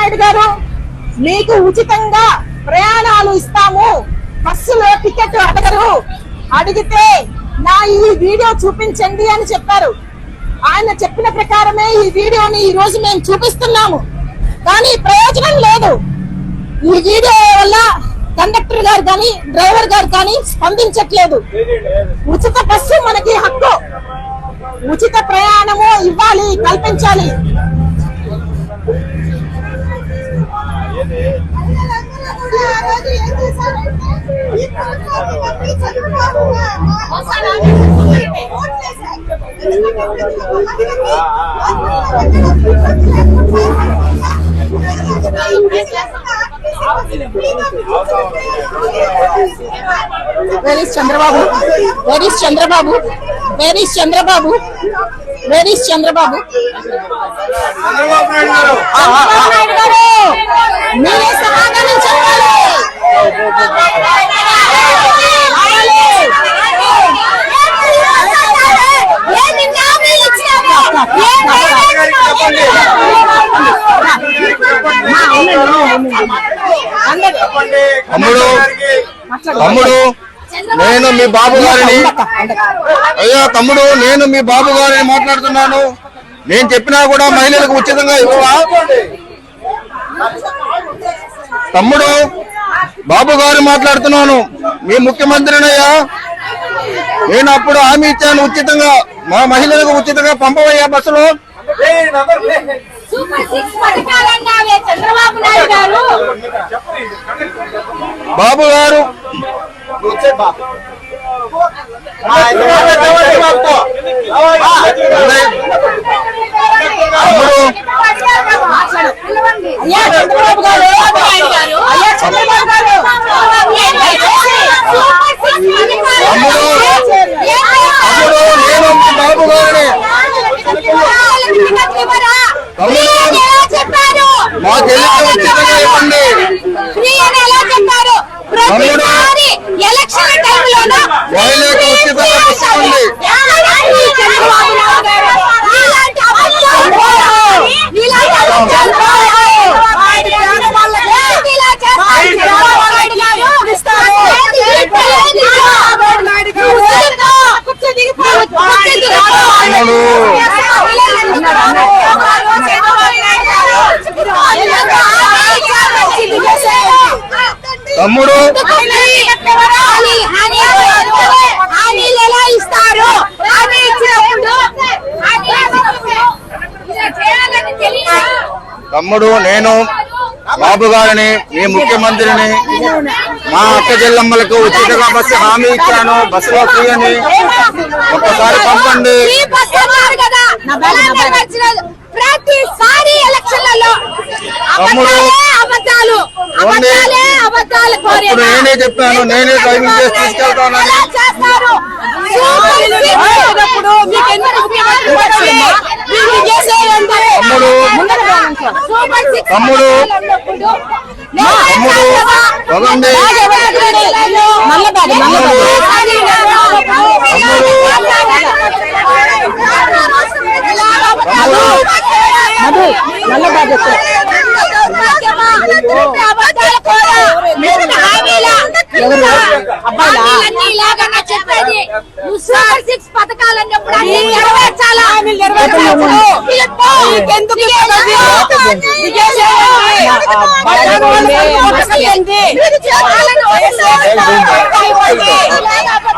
నాయుడు గారు మీకు ఉచితంగా ప్రయాణాలు ఇస్తాము. బస్సులో టికెట్ అడగరు. అడిగితే నా ఈ వీడియో చూపించండి అని చెప్పారు. ఆయన చెప్పిన ప్రకారమే ఈ వీడియోని ఈ రోజు మేము చూపిస్తున్నాము. కానీ ప్రయోజనం లేదు. ఈ వీడియో వల్ల కండక్టర్ గారు కానీ డ్రైవర్ గారు కానీ స్పందించట్లేదు. ఉచిత బస్సు మనకి హక్కు. ఉచిత ప్రయాణము ఇవ్వాలి కల్పించాలి. Where is Chandrababu where is Chandrababu where is Chandrababu where is Chandrababu Chandrababu Naidu గారు మీరే సమాధానం చెప్పాలి. తమ్ముడు తమ్ముడు నేను మీ బాబు గారిని అయ్యా తమ్ముడు నేను మీ బాబు గారిని మాట్లాడుతున్నాను. నేను చెప్పినా కూడా మహిళలకు ఉచితంగా ఇవ్వవా? తమ్ముడు బాబు గారు మాట్లాడుతున్నాను. మీ ముఖ్యమంత్రినయ్యా నేను అప్పుడు హామీ ఇచ్చాను ఉచితంగా మా మహిళలకు ఉచితంగా పంపవయ్యా బస్సులో. బాబు గారు తమ్ముడు తమ్ముడు నేను మీ బాబు గారిని చెప్పారు మా చెల్లికి ఉచితంగా ఇవ్వండి ఎలక్షన్ టైంలోనూ మహిళలకు ఉచితంగా పుస్తకండి చంద్రబాబు నాయుడు గారు ఇలాంటి అబద్ధాలు పోయాలి. ఇలాంటి అబద్ధాలు పోయాలి. ఇలా చేస్తారు చంద్రబాబు నాయుడు గారు. ఏది ఏది చంద్రబాబు నాయుడు గారు. ఉచితంగా కుర్చీ దిగిపోయి కుర్చీ దిగిపోయి. తమ్ముడు. ఇస్తారు తమ్ముడు నేను బాబు గారిని మీ ముఖ్యమంత్రిని మా అక్క చెల్లమ్మలకు ఉచితంగా బస్సు హామీ ఇచ్చాను. బస్సులో ఫ్రీ అని ఒక్కసారి పంపండి. ప్రతిసారి ఎలక్షన్లలో. అబద్ధాలే అబద్ధాలు అబద్ధాలే నేనే చెప్పాను, నేనే డ్రైవింగ్ చేసి తీసుకెళ్తానని. ఎలా చేస్తారు. తమ్ముడు. తమ్ముడు. వదండి. నెరవేర్చాలా నెరవేర్చినప్పుడు ఎందుకు మహిళలకు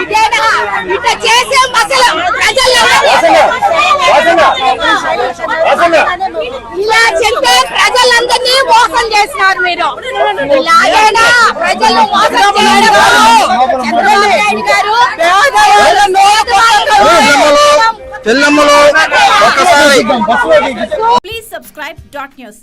ఇదేనా? ఇట్లా చేసే మసలు ప్రజల్లో ఇలా చెప్తే ప్రజలందరినీ మోసం చేసినారు మీరు. ఇలాగేనా ప్రజలు మోసం చేయడం చంద్రబాబు నాయుడు గారు Please subscribe dot news.